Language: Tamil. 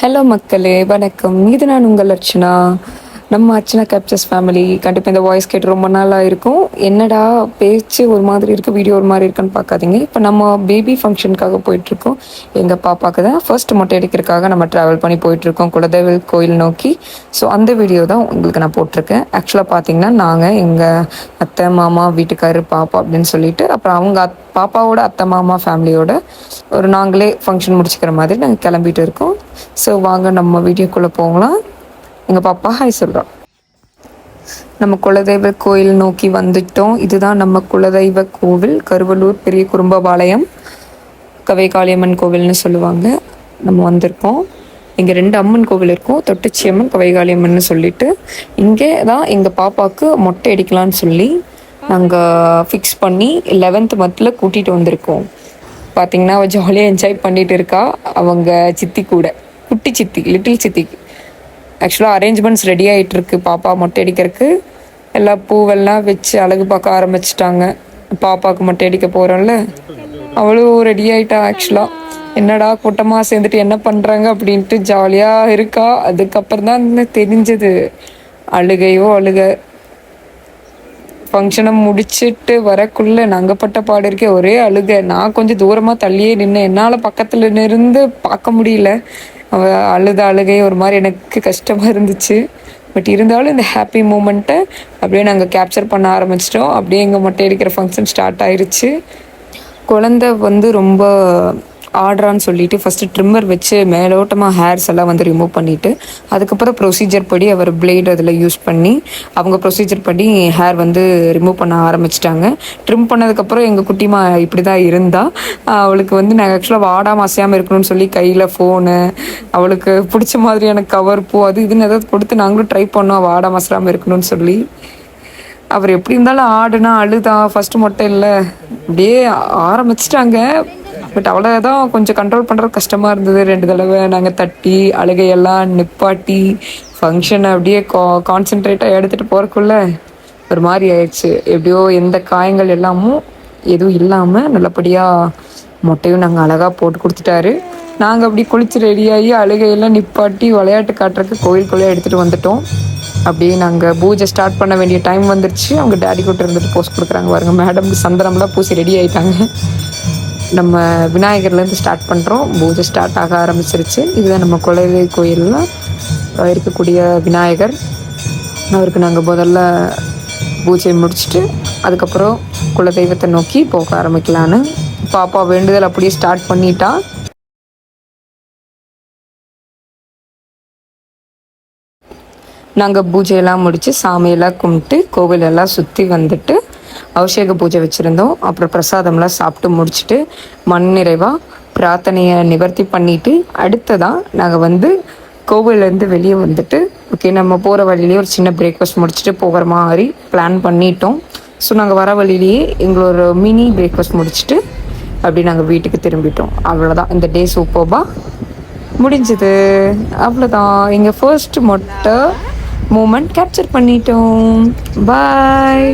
ஹலோ மக்களே வணக்கம். இது நான் உங்கள் லட்சணா நம்ம அர்ச்சனா கேப்சர்ஸ் ஃபேமிலி கண்டிப்பாக இந்த வாய்ஸ் கேட்டு ரொம்ப நாளாக இருக்கும். என்னடா பேச்சு ஒரு மாதிரி இருக்குது வீடியோ ஒரு மாதிரி இருக்குன்னு பார்க்காதீங்க. இப்போ நம்ம பேபி ஃபங்க்ஷனுக்காக போயிட்டுருக்கோம். எங்கள் பாப்பாவுக்கு தான் ஃபர்ஸ்ட் மொட்டை அடிக்கிறதுக்காக நம்ம ட்ராவல் பண்ணி போயிட்டுருக்கோம் குலதெய்வ கோயில் நோக்கி. ஸோ அந்த வீடியோ தான் உங்களுக்கு நான் போட்டிருக்கேன். ஆக்சுவலாக பார்த்தீங்கன்னா நாங்கள் எங்கள் அத்தை மாமா வீட்டுக்காரரு பாப்பா அப்படின்னு சொல்லிட்டு அப்புறம் அவங்க அத்- பாப்பாவோட அத்தை மாமா ஃபேமிலியோட ஒரு நாங்களே ஃபங்க்ஷன் முடிச்சுக்கிற மாதிரி நாங்கள் கிளம்பிட்டு இருக்கோம். ஸோ வாங்க நம்ம வீடியோக்குள்ளே போகலாம். எங்கள் பாப்பா ஹாய் சொல்கிறோம் நம்ம குலதெய்வ கோயில் நோக்கி வந்துட்டோம். இதுதான் நம்ம குலதெய்வ கோவில். கருவலூர் பெரிய குறும்பபாளையம் கவை காளியம்மன் கோவில்னு சொல்லுவாங்க. நம்ம வந்திருக்கோம் இங்கே ரெண்டு அம்மன் கோவில் இருக்கும். தொட்டுச்சி அம்மன் கவை காளியம்மன் சொல்லிட்டு. இங்கே தான் எங்கள் பாப்பாவுக்கு மொட்டை அடிக்கலாம்னு சொல்லி நாங்கள் ஃபிக்ஸ் பண்ணி லெவன்த் மந்தில் கூட்டிகிட்டு வந்திருக்கோம். பார்த்தீங்கன்னா அவள் ஜாலியாக என்ஜாய் பண்ணிட்டு இருக்கா. அவங்க சித்தி கூட. குட்டி சித்தி லிட்டில் சித்தி. ஆக்சுவலாக அரேஞ்ச்மெண்ட்ஸ் ரெடி ஆகிட்டு இருக்கு பாப்பா மொட்டை அடிக்கிறதுக்கு. எல்லா பூவெல்லாம் வச்சு அழகு பார்க்க ஆரம்பிச்சிட்டாங்க. பாப்பாவுக்கு மொட்டை அடிக்க போகிறோம்ல அவளும் ரெடி ஆகிட்டா ஆக்சுவலாக என்னடா கூட்டமாக சேர்ந்துட்டு என்ன பண்ணுறாங்க அப்படின்ட்டு ஜாலியாக இருக்கா. அதுக்கப்புறம் தான் தெரிஞ்சது. அழுகையோ அழுக. ஃபங்க்ஷனை முடிச்சுட்டு வரக்குள்ள நாங்கள் பட்ட பாடு இருக்கே ஒரே அழுக. நான் கொஞ்சம் தூரமாக தள்ளியே நின்று என்னால் பக்கத்தில் இருந்து பார்க்க முடியல. அவள் அழுத அழுகை ஒரு மாதிரி எனக்கு கஷ்டமாக இருந்துச்சு. பட் இருந்தாலும் இந்த ஹாப்பி மூமெண்ட்டை அப்படியே நாங்கள் கேப்சர் பண்ண ஆரம்பிச்சிட்டோம். அப்படியே எங்கள் மொட்டை அடிக்கிற ஃபங்க்ஷன் ஸ்டார்ட் ஆயிடுச்சு குழந்தை வந்து ரொம்ப ஆடுறான்னு சொல்லிட்டு ஃபஸ்ட்டு ட்ரிம்மர் வச்சு மேலோட்டமாக ஹேர்ஸ் எல்லாம் வந்து ரிமூவ் பண்ணிவிட்டு அதுக்கப்புறம் ப்ரொசீஜர் படி அவர் பிளேட் அதில் யூஸ் பண்ணி அவங்க ப்ரொசீஜர் படி ஹேர் வந்து ரிமூவ் பண்ண ஆரம்பிச்சிட்டாங்க. ட்ரிம் பண்ணதுக்கப்புறம் எங்கள் குட்டிமா இப்படி தான் இருந்தா அவளுக்கு வந்து நாங்கள் ஆக்சுவலாக வாடாமல் அசையாமல் இருக்கணும்னு சொல்லி கையில் ஃபோனு அவளுக்கு பிடிச்ச மாதிரியான கவர் பூ அது இதுன்னு ஏதாவது கொடுத்து நாங்களும் ட்ரை பண்ணோம் வாடாமல் அசையாமல் இருக்கணும்னு சொல்லி. அவர் எப்படி இருந்தாலும் ஆடுனா அழுதா ஃபர்ஸ்ட் மட்டும் இல்லை அப்படியே ஆரம்பிச்சிட்டாங்க. பட் அவ்வளோதான் கொஞ்சம் கண்ட்ரோல் பண்ணுறது கஷ்டமாக இருந்தது. ரெண்டு தடவை நாங்கள் தட்டி அழுகையெல்லாம் நிப்பாட்டி ஃபங்க்ஷனை அப்படியே கா கான்சென்ட்ரேட்டாக எடுத்துகிட்டு போகிறக்குள்ளே ஒரு மாதிரி ஆயிடுச்சு. எப்படியோ எந்த காயங்கள் எல்லாமும் எதுவும் இல்லாமல் நல்லபடியாக மொட்டையும் நாங்கள் அழகாக போட்டு கொடுத்துட்டாரு. நாங்கள் அப்படி குளிச்சு ரெடியாகி அழுகையெல்லாம் நிப்பாட்டி விளையாட்டு காட்டுறதுக்கு கோயிலுக்குள்ளே எடுத்துகிட்டு வந்துட்டோம். அப்படியே நாங்கள் பூஜை ஸ்டார்ட் பண்ண வேண்டிய டைம் வந்துருச்சு. அவங்க டேடி கூட்ட இருந்துட்டு போஸ்ட் கொடுக்குறாங்க பாருங்கள் மேடம் சந்தனம்லாம் பூசி ரெடி ஆகிட்டாங்க நம்ம விநாயகர்லேருந்து ஸ்டார்ட் பண்ணுறோம் பூஜை ஸ்டார்ட் ஆக ஆரம்பிச்சிருச்சு. இதுதான் நம்ம குலதெய்வ கோயிலில் இருக்கக்கூடிய விநாயகர். அவருக்கு நாங்கள் முதல்ல பூஜை முடிச்சுட்டு அதுக்கப்புறம் குலதெய்வத்தை நோக்கி போக ஆரம்பிக்கலான்னு பாப்பா வேண்டுதல் அப்படியே ஸ்டார்ட் பண்ணிட்டா. நாங்கள் பூஜையெல்லாம் முடித்து சாமியெல்லாம் கும்பிட்டு கோவிலெல்லாம் சுற்றி வந்துட்டு அபிஷேக பூஜை வச்சுருந்தோம். அப்புறம் பிரசாதம்லாம் சாப்பிட்டு முடிச்சுட்டு மண் நிறைவாக பிரார்த்தனையை நிவர்த்தி பண்ணிட்டு அடுத்ததான் நாங்கள் வந்து கோவிலேருந்து வெளியே வந்துட்டு ஓகே நம்ம போகிற வழியிலேயே ஒரு சின்ன பிரேக்ஃபாஸ்ட் முடிச்சுட்டு போகிற மாதிரி பிளான் பண்ணிட்டோம். ஸோ நாங்கள் வர வழியிலேயே எங்களோட மினி பிரேக்ஃபாஸ்ட் முடிச்சுட்டு அப்படி நாங்கள் வீட்டுக்கு திரும்பிட்டோம். அவ்வளோதான் இந்த டே சூப்பர்பா முடிஞ்சது. அவ்வளோதான் எங்கள் ஃபர்ஸ்ட் மொட்டை மூமெண்ட் கேப்சர் பண்ணிட்டோம். பாய்